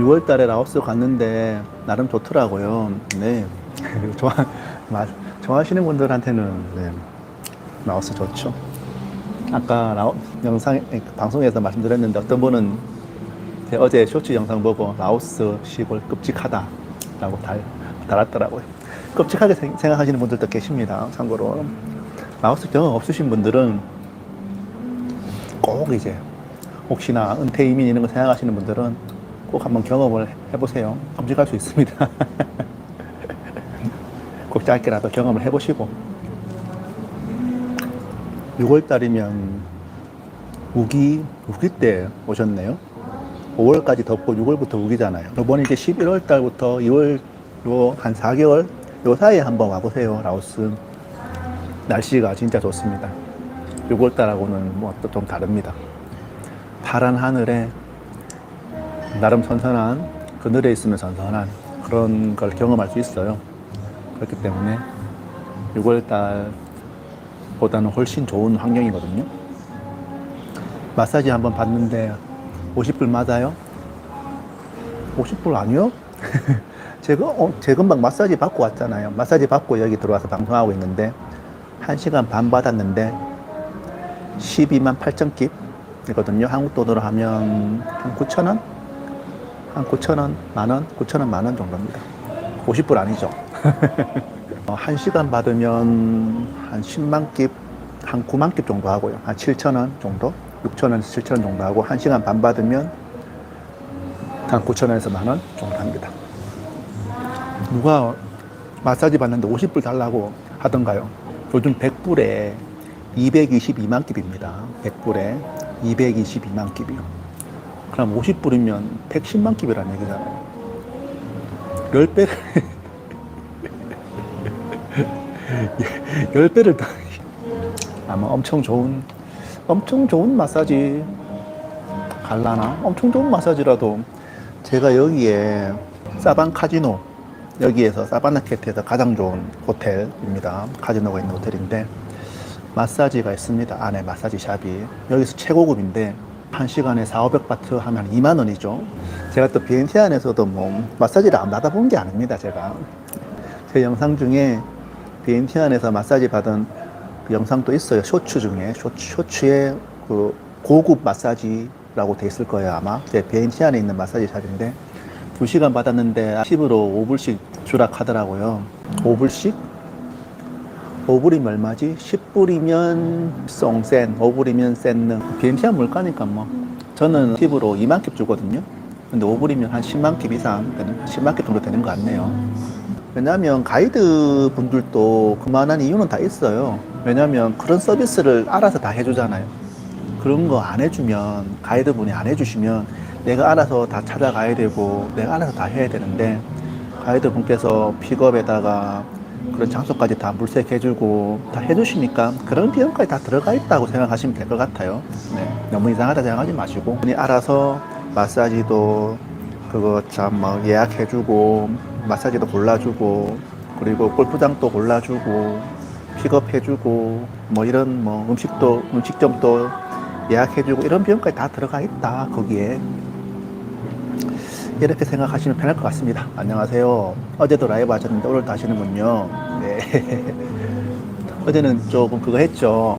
6월 달에 라오스 갔는데 나름 좋더라고요. 네. 좋아, 마- 좋아하시는 분들한테는 네. 라오스 좋죠. 아까 라오, 영상, 방송에서 말씀드렸는데 어떤 분은 제 어제 쇼츠 영상 보고 라오스 시골 끔찍하다 라고 달, 달았더라고요. 끔찍하게 생- 생각하시는 분들도 계십니다. 참고로. 라오스 경험 없으신 분들은 꼭 이제 혹시나 은퇴 이민 이런 거 생각하시는 분들은 꼭 한번 경험을 해보세요. 끔찍할 수 있습니다. 꼭 짧게라도 경험을 해보시고 6월 달이면 우기 우기 때 오셨네요. 5월까지 덥고 6월부터 우기잖아요. 이번에 이제 11월 달부터 2월 요한 4개월 요 사이에 한번 와보세요. 라오스 날씨가 진짜 좋습니다. 6월 달하고는 뭐 또 좀 다릅니다. 파란 하늘에 나름 선선한 그늘에 있으면 선선한 그런 걸 경험할 수 있어요. 그렇기 때문에 6월 달보다는 훨씬 좋은 환경이거든요. 마사지 한번 받는데 50불 맞아요? 50불 아니요? 제가 어, 제 금방 마사지 받고 왔잖아요. 마사지 받고 여기 들어와서 방송하고 있는데 1시간 반 받았는데 12만 8천 깁이거든요. 한국 돈으로 하면 한 9천 원? 한 9천 원, 만 원, 9천 원, 만원 정도입니다. 50불 아니죠. 어, 한 시간 받으면 한 10만 깁, 한 9만 깁 정도 하고요. 한 7천 원 정도, 6천 원에서 7천 원 정도 하고 한 시간 반 받으면 한 9천 원에서 만원 정도 합니다. 누가 마사지 받는데 50불 달라고 하던가요? 요즘 100불에 222만 깁입니다. 100불에 222만 깁이요. 그럼 50불이면 110만 깁이라는 얘기잖아요. 10배를, 10배를 더, 아마 엄청 좋은, 엄청 좋은 마사지 갈라나? 엄청 좋은 마사지라도 제가 여기에 사반 카지노, 여기에서 사바나케트에서 가장 좋은 호텔입니다. 카지노가 있는 호텔인데, 마사지가 있습니다. 안에 마사지 샵이. 여기서 최고급인데, 한 시간에 4, 500바트 하면 2만 원이죠. 제가 또 비엔티안에서도 뭐, 마사지를 안 받아본 게 아닙니다, 제가. 제 영상 중에 비엔티안에서 마사지 받은 그 영상도 있어요. 쇼츠 중에. 쇼츠, 쇼츠에 그 고급 마사지라고 돼 있을 거예요, 아마. 제 비엔티안에 있는 마사지 샵인데, 2시간 받았는데 10으로 5불씩 주락하더라고요. 5불씩? 5불이면 얼마지? 10불이면 송센, 5불이면 센능. 비엔티안 물가니까 뭐. 저는 10으로 2만 캡 주거든요. 근데 5불이면 한 10만 캡 이상 되는, 10만 캡 정도 되는 것 같네요. 왜냐하면 가이드 분들도 그만한 이유는 다 있어요. 왜냐하면 그런 서비스를 알아서 다 해주잖아요. 그런 거 안 해주면, 가이드 분이 안 해주시면 내가 알아서 다 찾아가야 되고, 내가 알아서 다 해야 되는데, 가이드 분께서 픽업에다가 그런 장소까지 다 물색해주고 다 해주시니까 그런 비용까지 다 들어가 있다고 생각하시면 될 것 같아요. 네, 너무 이상하다 생각하지 마시고. 분이 알아서 마사지도 그거 참뭐 예약해주고 마사지도 골라주고 그리고 골프장도 골라주고 픽업해주고 뭐 이런 뭐 음식도 음식점도 예약해주고 이런 비용까지 다 들어가 있다 거기에 이렇게 생각하시면 편할 것 같습니다. 안녕하세요. 어제도 라이브 하셨는데 오늘도 하시는군요. 네. 어제는 조금 그거 했죠.